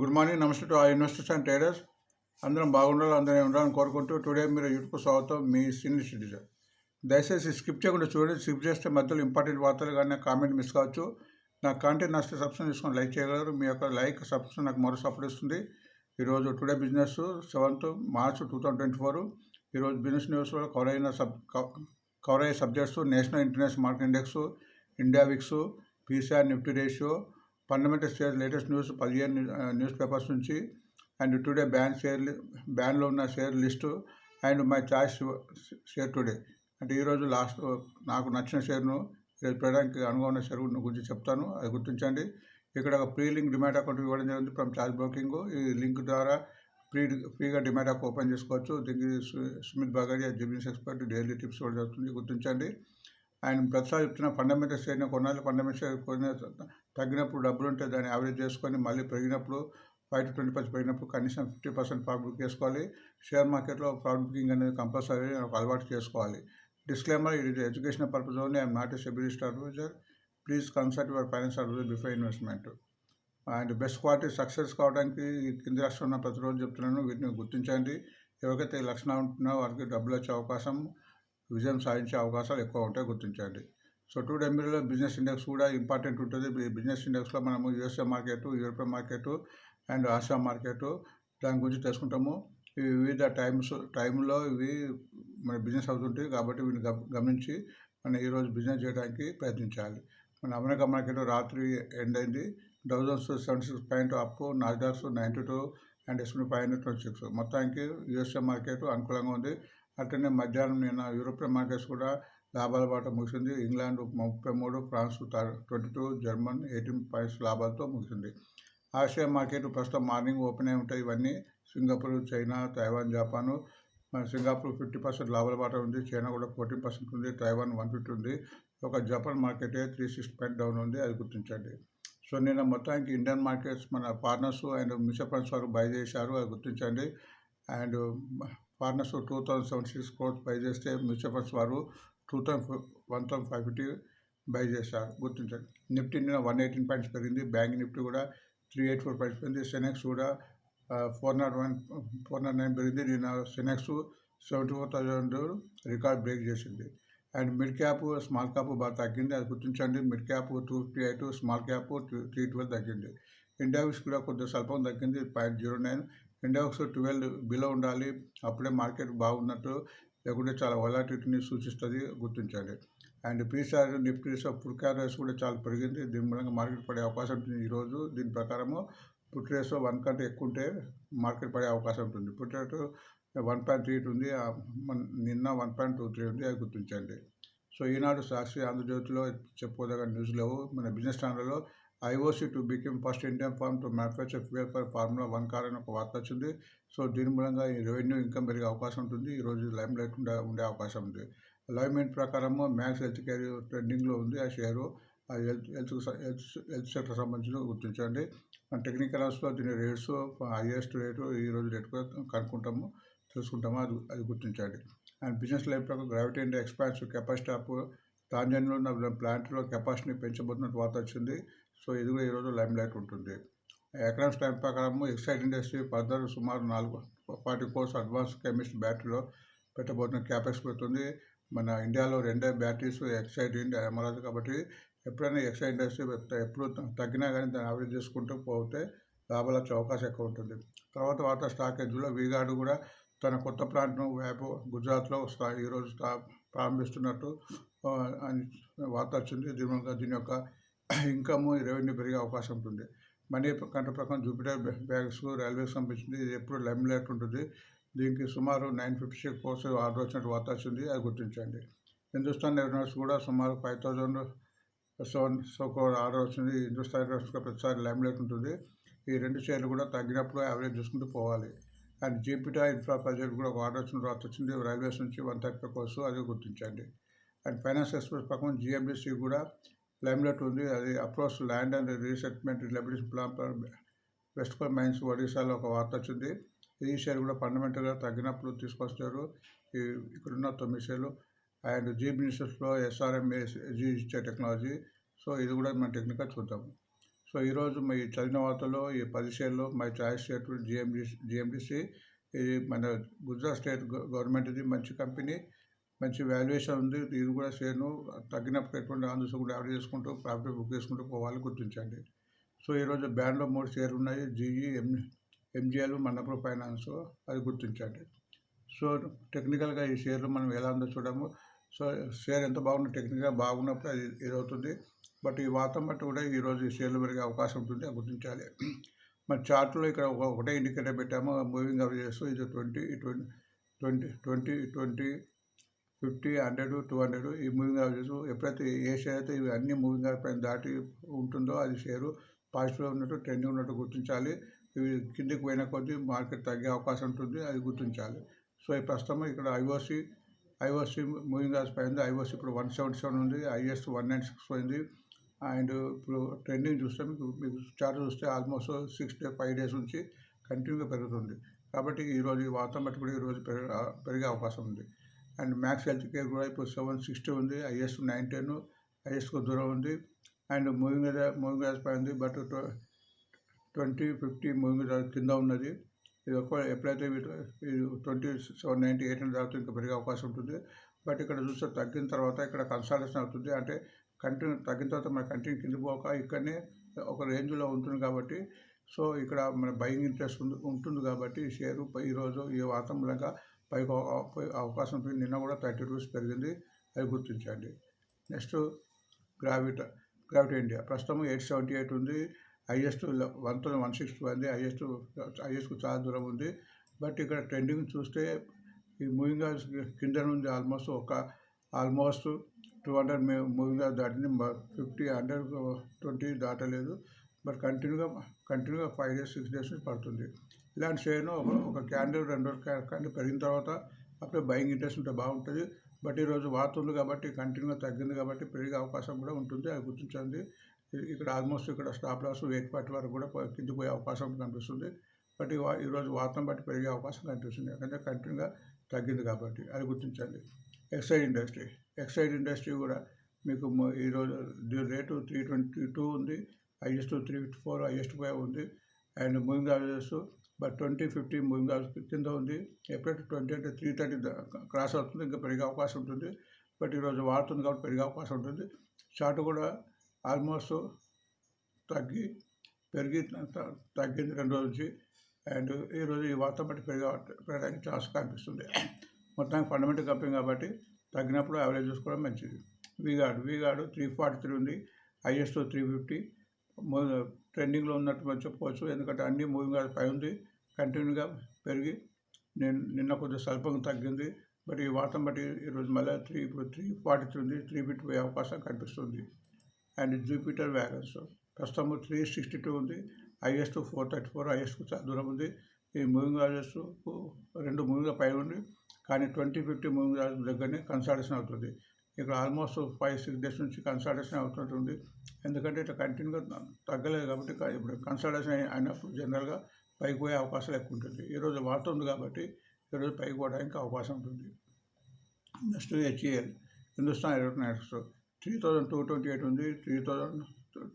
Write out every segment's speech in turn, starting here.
Good morning నమస్తే to ఆ investors and traders. అందరం బాగుండాలి అందరం ఉండాలని కోరుకుంటూ టుడే మీరు యూట్యూబ్ స్వాగతం. మీ సీనియర్ సిటిజన్. దయచేసి స్కిప్ చేయకుండా చూడండి స్కిప్ చేస్తే మధ్యలో ఇంపార్టెంట్ వార్తలు కానీ కామెంట్ మిస్ కావచ్చు. నా కాంటెంట్ నచ్చితే సబ్స్క్రైబ్ చేసుకొని లైక్ చేయగలరు. మీ యొక్క లైక్ సబ్స్క్రైబ్ నాకు మరో సపోర్ట్ ఇస్తుంది. ఈరోజు today business seventh March two thousand twenty four. ఈరోజు బిజినెస్ న్యూస్లో కవర్ అయిన సబ్ కవర్ అయ్యే subjects national international market index India VIX PCR Nifty ratio fundamental share latest news పదిహేను న్యూస్ పేపర్స్ నుంచి అండ్ టుడే బ్యాన్ షేర్ బ్యాన్లో ఉన్న share list and my choice share today. అంటే ఈరోజు last నాకు నచ్చిన షేర్ను రేపు పెట్టడానికి అనుగుణ షేర్ గురించి చెప్తాను అది గుర్తించండి. ఇక్కడ ఒక ప్రీ లింక్ డిమాట్ అకౌంట్ ఇవ్వడం జరిగింది ఫ్రమ్ చార్జ్ బ్రోకింగ్. ఈ లింక్ ద్వారా ఫ్రీ ఫ్రీగా డిమాట్ అకౌంట్ ఓపెన్ చేసుకోవచ్చు. దీనికి సుమిత్ బాగడియా జిబిన్స్ ఎక్స్పర్ట్ డైలీ టిప్స్ కూడా జరుగుతుంది గుర్తించండి. అండ్ ప్రతిసారి చెప్తున్న ఫండమెంటల్ షేర్ని కొనాలి ఫండమెంటల్ షేర్ కొనే తగ్గినప్పుడు డబ్బులు ఉంటే దాన్ని యావరేజ్ చేసుకొని మళ్ళీ పెరిగినప్పుడు ఫైవ్ టు ట్వంటీ పర్సెంట్ పెరిగినప్పుడు కనీసం ఫిఫ్టీ పర్సెంట్ ప్రాఫిట్ బుక్ చేసుకోవాలి. షేర్ మార్కెట్లో ప్రాఫిట్ బుకింగ్ అనేది కంపల్సరీ ఒక అలవాటు చేసుకోవాలి. డిస్క్లైమర్ ఇది education purpose only I'm not a SEBI list adviser. Please consult your finance adviser before investment. And best quality success కావడానికి ఈ కింది రాష్ట్రంలో ప్రతిరోజు చెప్తున్నాను వీటిని గుర్తించండి. ఎవరికైతే లక్షణాలు ఉంటున్నాయో వారికి డబ్బులు వచ్చే అవకాశం విజయం సాధించే అవకాశాలు ఎక్కువ ఉంటాయి గుర్తించండి. సో టూ డెంబీలో బిజినెస్ ఇండెక్స్ కూడా ఇంపార్టెంట్ ఉంటుంది. ఈ బిజినెస్ ఇండెక్స్లో మనము USA market European market and Asia market దాని గురించి తెలుసుకుంటాము. ఇవి వివిధ టైమ్స్ టైంలో ఇవి మన బిజినెస్ అవుతుంటాయి కాబట్టి వీటిని గమనించి మనం ఈరోజు బిజినెస్ చేయడానికి ప్రయత్నించాలి. మన అమెరికా మార్కెట్ రాత్రి ఎండ్ అయింది. Thousands seventy six point up Nasdaq ninety two and S P five hundred twenty six. మొత్తానికి యూఎస్ఏ మార్కెట్ అనుకూలంగా ఉంది. అట్లనే మధ్యాహ్నం నిన్న యూరోపియన్ మార్కెట్స్ కూడా లాభాల బాట ముగిసింది. ఇంగ్లాండ్ ముప్పై మూడు France twenty two German eighteen points లాభాలతో ముగిసింది. ఆసియా మార్కెట్ ప్రస్తుతం మార్నింగ్ ఓపెన్ అయి ఉంటాయి. ఇవన్నీ సింగపూర్ చైనా తైవాన్ జపాను. మన సింగపూర్ ఫిఫ్టీ పర్సెంట్ లాభాల బాట ఉంది. చైనా కూడా ఫోర్టీన్ పర్సెంట్ ఉంది. తైవాన్ వన్ ఫిఫ్టీ ఉంది. ఒక Japan market three six point down ఉంది. అది గుర్తించండి. సో నిన్న మొత్తానికి ఇండియన్ మార్కెట్స్ మన పార్ట్నర్స్ అండ్ మ్యూచువల్ ఫండ్స్ వారు బై చేశారు. అది గుర్తించండి. And partners two thousand seven six crores buy చేస్తే మ్యూచువల్ ఫండ్స్ వారు two thousand one thousand five fifty buy చేశారు గుర్తించండి. నిఫ్టీ నిన్న వన్ ఎయిటీన్ పాయింట్స్ పెరిగింది. బ్యాంక్ నిఫ్టీ కూడా త్రీ ఎయిట్ ఫోర్ పాయింట్స్ పెరిగింది. సెనెక్స్ కూడా four nought one four nought nine పెరిగింది. నిన్న Sensex seventy four thousand record break చేసింది. And mid cap small cap బాగా తగ్గింది. అది గుర్తించండి. Mid cap two fifty eight small cap three twelve తగ్గింది. ఇండెక్స్ కూడా కొద్దిగా స్వల్పం తగ్గింది. Point zero nine index twelve below ఉండాలి. అప్పుడే మార్కెట్ బాగున్నట్టు లేకుంటే చాలా వలాటిటీని సూచిస్తుంది గుర్తించాలి. అండ్ పీసీఆర్ నిఫ్టీస్ ఫుడ్ క్యారెస్ కూడా చాలా పెరిగింది. దీని మూలంగా మార్కెట్ పడే అవకాశం ఉంటుంది ఈరోజు దీని ప్రకారము పుట్ రేస్ వన్ కంటే ఎక్కువ ఉంటే మార్కెట్ పడే అవకాశం ఉంటుంది. Put rate one point three ఉంది. నిన్న వన్ పాయింట్ టూ త్రీ ఉంది. అది గుర్తించండి. సో ఈనాడు సాక్షి ఆంధ్రజ్యోతిలో చెప్పుకోదగిన న్యూస్ లేవు. మన బిజినెస్ ఛానల్లో IOC to become first Indian firm to manufacture fuel for formula one car అని ఒక వార్త వచ్చింది. సో దీని మూలంగా ఈ రెవెన్యూ ఇన్కమ్ పెరిగే అవకాశం ఉంటుంది. ఈరోజు లైమ్ లైట్ ఉండే ఉండే అవకాశం ఉంది. లైవ్మెంట్ ప్రకారము మ్యాక్స్ హెల్త్ కేర్ ట్రెండింగ్లో ఉంది. ఆ షేరు ఆ health health health health sector సంబంధించిన గుర్తించండి. మన టెక్నికల్ అవర్స్లో దీని రేట్స్ హైయెస్ట్ రేటు ఈరోజు రేట్ కూడా కనుక్కుంటాము తెలుసుకుంటాము అది అది గుర్తించండి. అండ్ బిజినెస్ లైఫ్ ప్రకారం gravity and expands capacity of తాంజన్లో ఉన్న ప్లాంట్లో కెపాసిటీని పెంచబోతున్నట్టు వార్త వచ్చింది. సో ఇది కూడా ఈరోజు లైమ్ లైట్ ఉంటుంది. ఎకనామిక్స్ టైం ప్రకారం ఎక్సైడ్ ఇండస్ట్రీ ఫర్దర్ సుమారు నాలుగు ఫార్టీ కోర్స్ అడ్వాన్స్ కెమిస్ట్ బ్యాటరీలో పెట్టబోతున్న క్యాపెక్స్ పెడుతుంది. మన ఇండియాలో రెండే బ్యాటరీస్ ఎక్సైడ్ ఇండియా అమరాదు కాబట్టి ఎప్పుడైనా ఎక్సైడ్ ఇండస్ట్రీ ఎప్పుడు తగ్గినా కానీ దాన్ని అభివృద్ధి చేసుకుంటూ పోతే లాభాలు వచ్చే అవకాశం ఎక్కువ ఉంటుంది. తర్వాత వార్త స్టాకేజ్లో వీగాడు కూడా తన కొత్త ప్లాంట్ను వేపు గుజరాత్లో ఈరోజు ప్రారంభిస్తున్నట్టు వార్త వచ్చింది. దీని దీని యొక్క ఇన్కమ్ రెవెన్యూ పెరిగే అవకాశం ఉంటుంది మనీ కంట ప్రకారం జూపిటర్ బ్యాగ్స్ రైల్వేకి సంబంధించింది ఇది ఎప్పుడు లైమ్ లైట్ ఉంటుంది. దీనికి సుమారు nine fifty six crores order వచ్చినట్టు వార్త వచ్చింది అది గుర్తించండి. హిందుస్థాన్ ఎయిర్నర్స్ కూడా సుమారు five thousand seven so crore order వచ్చింది. హిందుస్థాన్ ఎయిర్నర్స్గా ప్రతిసారి లైమ్ లైట్ ఉంటుంది. ఈ రెండు షేర్లు కూడా తగ్గినప్పుడు యావరేజ్ చూసుకుంటూ పోవాలి. అండ్ జీపీటా ఇన్ఫ్రా ప్రాజెక్ట్ కూడా ఒక ఆర్డర్ వచ్చిన తర్వాత వచ్చింది. రైల్వేస్ నుంచి వన్ థర్టీ కోర్స్ అది గుర్తించండి. అండ్ ఫైనాన్స్ ఎక్స్ప్రెస్ ప్రకారం జిఎంబీసీ కూడా లైమ్లైట్ ఉంది అది approach land and resettlement reliability plan for west coal mines ఒడిశాలో ఒక వార్త వచ్చింది. ఈ షేర్ కూడా ఫండమెంటల్గా తగ్గినప్పుడు తీసుకొస్తారు ఇక్కడున్న తొమ్మిది షేర్లు. అండ్ జీ మినిస్టర్స్లో ఎస్ఆర్ఎంఏ జీ ఇచ్చే టెక్నాలజీ సో ఇది కూడా మనం టెక్నికల్ చూద్దాం. సో ఈరోజు మీ చదివిన వార్తలో ఈ పది షేర్లు my choice share GMD GMDC ఇది మన గుజరాత్ స్టేట్ గవర్నమెంట్ది మంచి కంపెనీ మంచి వాల్యుయేషన్ ఉంది. ఇది కూడా షేర్ను తగ్గినప్పుడు ఎటువంటి ఆంధ్రస్ కూడా యావరేజ్ చేసుకుంటూ ప్రాఫిట్ బుక్ చేసుకుంటూ పోవాలి గుర్తించండి. సో ఈరోజు బ్యాండ్లో మూడు షేర్లు ఉన్నాయి. GE M MGL Manappuram finance అది గుర్తించండి. సో టెక్నికల్గా ఈ షేర్లు మనం ఎలా ఉందో చూడము. సో షేర్ ఎంత బాగుందో టెక్నికల్గా బాగున్నప్పుడు అది ఇదవుతుంది. బట్ ఈ వాతం బట్టి కూడా ఈరోజు ఈ షేర్లు పెరిగే అవకాశం ఉంటుంది అది గుర్తించాలి. మరి చార్ట్లో ఇక్కడ ఒకటే ఇండికేటర్ పెట్టాము. మూవింగ్ అవి చేస్తూ ఇది twenty twenty twenty twenty twenty fifty hundred two hundred ఈ మూవింగ్ అవరేజ్ ఎప్పుడైతే ఏ షేర్ అయితే ఇవి అన్ని మూవింగ్ యావరేజ్ పైన దాటి ఉంటుందో అది షేరు పాజిటివ్గా ఉన్నట్టు ట్రెండింగ్ ఉన్నట్టు గుర్తించాలి. ఇవి కిందికి పోయిన కొద్దీ మార్కెట్ తగ్గే అవకాశం ఉంటుంది అది గుర్తించాలి. సో ఈ ప్రస్తుతం ఇక్కడ ఐఓసి ఐఓసి మూవింగ్ యావరేజ్ పైన ఐఓసి ఇప్పుడు వన్ సెవెంటీ సెవెన్ ఉంది ఐఎస్ వన్ నైన్ సిక్స్ పోయింది. అండ్ ఇప్పుడు ట్రెండింగ్ చూస్తే మీకు మీకు చార్ట్ చూస్తే almost six day five days నుంచి కంటిన్యూగా పెరుగుతుంది. కాబట్టి ఈరోజు ఈ బట్టి కూడా ఈరోజు పెరిగే పెరిగే అవకాశం ఉంది. అండ్ మ్యాక్స్ హెల్త్ కేర్ కూడా ఇప్పుడు సెవెన్ సిక్స్టీ ఉంది ఐఎస్ నైన్ టెన్ ఐఎస్కు దూరం ఉంది. అండ్ మూవింగ్ మూవింగ్ పై ఉంది బట్ ట్వంటీ ఫిఫ్టీ మూవింగ్ కింద ఉన్నది. ఇది ఒక ఎప్పుడైతే twenty seven ninety eight hundred తర్వాత ఇంకా పెరిగే అవకాశం ఉంటుంది. బట్ ఇక్కడ చూస్తే తగ్గిన తర్వాత ఇక్కడ కన్సల్టేషన్ అవుతుంది. అంటే కంటిన్యూ తగ్గిన తర్వాత మన కంటిన్యూ కింద పోక ఇక్కడనే ఒక రేంజ్లో ఉంటుంది కాబట్టి సో ఇక్కడ మన బయింగ్ ఇంట్రెస్ట్ ఉంటుంది కాబట్టి ఈ షేరు ఈరోజు ఈ వాతావరణంగా పైకి అవకాశం ఉంటుంది నిన్న కూడా థర్టీ రూపీస్ పెరిగింది. అది గుర్తించండి. Next Gravita gravity India. ప్రస్తుతం ఎయిట్ సెవెంటీ ఎయిట్ ఉంది. Highest one thousand one sixty ఉంది. హైయెస్ట్ హైయెస్ట్కు చాలా దూరం ఉంది. బట్ ఇక్కడ ట్రెండింగ్ చూస్తే ఈ మూవింగ్ కింద నుంచి ఆల్మోస్ట్ ఒక ఆల్మోస్ట్ టూ హండ్రెడ్ మూవింగ్ దాటింది. ఫిఫ్టీ హండ్రెడ్ ట్వంటీ దాటలేదు. బట్ కంటిన్యూగా కంటిన్యూగా ఫైవ్ డేస్ సిక్స్ డేస్ పడుతుంది. ఇలాంటి షేర్ను ఒక ఒక క్యాండిల్ రెండు క్యాండిల్ పెరిగిన తర్వాత అప్పుడే బయింగ్ ఇంట్రెస్ట్ ఉంటే బాగుంటుంది. బట్ ఈరోజు వాతుంది కాబట్టి కంటిన్యూగా తగ్గింది కాబట్టి పెరిగే అవకాశం కూడా ఉంటుంది. అది గుర్తించండి. ఇక్కడ ఆల్మోస్ట్ ఇక్కడ స్టాప్ లాస్ ఎయిట్ ఫార్టీ వరకు కూడా కింద పోయే అవకాశం కనిపిస్తుంది. బట్ ఈరోజు వాతం బట్టి పెరిగే అవకాశం కనిపిస్తుంది. ఎందుకంటే కంటిన్యూగా తగ్గింది కాబట్టి అది గుర్తించండి. ఎక్సైడ్ ఇండస్ట్రీ ఎక్సైడ్ ఇండస్ట్రీ కూడా మీకు ఈరోజు రేటు త్రీ ట్వంటీ టూ ఉంది. Highest three fifty four highest five ఉంది. And moving averages but twenty fifty moving కింద ఉంది. ఎప్పుడైతే ట్వంటీ అంటే త్రీ థర్టీ క్రాస్ అవుతుంది ఇంకా పెరిగే అవకాశం ఉంటుంది. బట్ ఈరోజు వాడుతుంది కాబట్టి పెరిగే అవకాశం ఉంటుంది. షార్ట్ కూడా ఆల్మోస్ట్ తగ్గి పెరిగి తగ్గింది రెండు రోజు నుంచి. అండ్ ఈరోజు ఈ వార్త బట్టి పెరిగే పెరగడానికి ఛాన్స్ కనిపిస్తుంది. మొత్తానికి ఫండమెంటల్ కంపెనీ కాబట్టి తగ్గినప్పుడు యావరేజ్ చూసుకోవడం మంచిది. వీగాడు వీగాడు త్రీ ఫార్టీ త్రీ ఉంది. Highest three fifty. ట్రెండింగ్లో ఉన్నట్టు చెప్పుకోవచ్చు. ఎందుకంటే అన్ని మూవింగ్ పై ఉంది. కంటిన్యూగా పెరిగి నేను నిన్న కొద్దిగా స్వల్పంగా తగ్గింది. బట్ ఈ వాతం బట్టి ఈరోజు మళ్ళీ త్రీ ఇప్పుడు త్రీ ఫార్టీ త్రీ ఉంది త్రీ ఫిఫ్టీ పోయే అవకాశం కనిపిస్తుంది. And Jupiter wagons. ప్రస్తుతం త్రీ సిక్స్టీ టూ ఉంది. Highest four thirty four highest చాలా దూరం ఉంది. ఈ మూవింగ్ యావరేజ్ రెండు మూవింగ్ పై ఉంది. కానీ ట్వంటీ ఫిఫ్టీ మూవింగ్ యావరేజ్ దగ్గరనే కన్సల్టేషన్ అవుతుంది. ఇక్కడ ఆల్మోస్ట్ ఫైవ్ సిక్స్ డేస్ నుంచి కన్సల్టేషన్ అవుతుంటుంది ఎందుకంటే ఇట్లా కంటిన్యూగా తగ్గలేదు కాబట్టి ఇప్పుడు కన్సల్టేషన్ అయినప్పుడు జనరల్గా పైకి పోయే అవకాశాలు ఎక్కువ ఉంటుంది. ఈరోజు వార్త ఉంది కాబట్టి ఈరోజు పైకి పోవడానికి అవకాశం ఉంటుంది. Next HAL Hindustan electronics three thousand two twenty eight ఉంది. Three thousand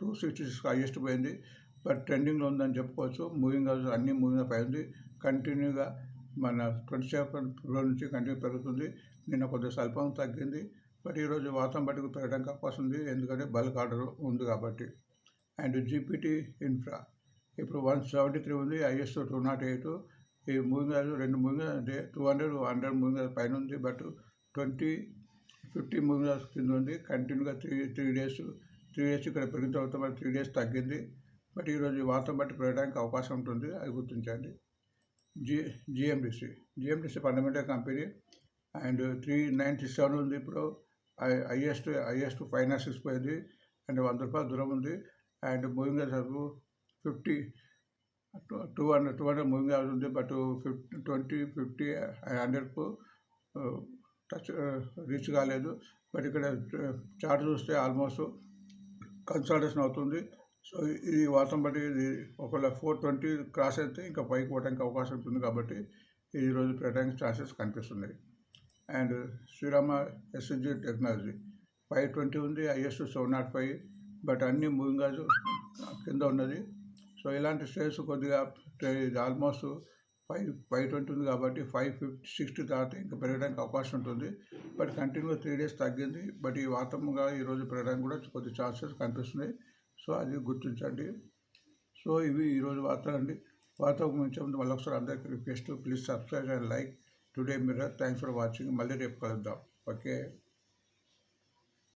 two sixty six highest పోయింది. బట్ ట్రెండింగ్లో ఉందని చెప్పుకోవచ్చు. మూవింగ్ అన్ని మూవింగ్ పై ఉంది. కంటిన్యూగా మన ట్వంటీ సెవెన్ ఫిబ్రవరి నుంచి కంటిన్యూ పెరుగుతుంది. నిన్న కొద్దిగా స్వల్పం తగ్గింది. బట్ ఈరోజు వాతం బట్టి పెరగడానికి అవకాశం ఉంది. ఎందుకంటే బల్క్ ఆర్డర్ ఉంది కాబట్టి. And GPT infra. ఇప్పుడు వన్ సెవెంటీ త్రీ ఉంది ఐఎస్ టూ నాట్ ఎయిట్. ఈ మూవింగ్ రెండు moving two hundred hundred moving పైన ఉంది బట్ ట్వంటీ ఫిఫ్టీ మూవింగ్ కింద ఉంది. కంటిన్యూగా three three days three days ఇక్కడ పెరిగిన తర్వాత మరి త్రీ డేస్ తగ్గింది. బట్ ఈరోజు వార్తను బట్టి పెరగడానికి అవకాశం ఉంటుంది అది గుర్తించండి. G GMDC GMDC fundamental company and three ninety seven ఉంది ఇప్పుడు. హైయెస్ట్ హైయెస్ట్ ఫైవ్ పోయింది అండ్ వంద రూపాయలు దూరం ఉంది. అండ్ మూవింగ్ సరుకు fifty two hundred two hundred moving average ఉంది బట్ ఫిఫ్టీ ట్వంటీ ఫిఫ్టీ హండ్రెడ్కు టచ్ రీచ్ కాలేదు. బట్ ఇక్కడ చార్ట్ చూస్తే ఆల్మోస్ట్ కన్సల్టేషన్ అవుతుంది. సో ఈ వాతం బట్టి ఇది ఒకవేళ ఫోర్ ట్వంటీ క్రాస్ అయితే ఇంకా పైకి పోవడానికి అవకాశం ఉంటుంది కాబట్టి ఈరోజు పెట్టడానికి ఛాన్సెస్ కనిపిస్తున్నాయి. And Shriram SSG technology five twenty ఉంది highs seven nought five. But అన్ని మూవింగ్ కింద ఉన్నది. సో ఇలాంటి స్టేజ్ కొద్దిగా ఆల్మోస్ట్ ఫైవ్ ఫైవ్ ట్వంటీ ఉంది కాబట్టి ఫైవ్ ఫిఫ్టీ సిక్స్టీ తర్వాత ఇంకా పెరగడానికి అవకాశం ఉంటుంది. బట్ కంటిన్యూగా త్రీ డేస్ తగ్గింది. బట్ ఈ వాతంగా ఈరోజు పెరగడానికి కూడా కొద్ది ఛాన్సెస్ కనిపిస్తున్నాయి. సో అది గుర్తించండి. సో ఇవి ఈరోజు వార్తలు అండి. వార్త ముంచే ముందు మళ్ళీ ఒకసారి అందరికీ request please subscribe and like. Today mirror thanks for watching. మళ్ళీ రేపు కలుద్దాం. ఓకే.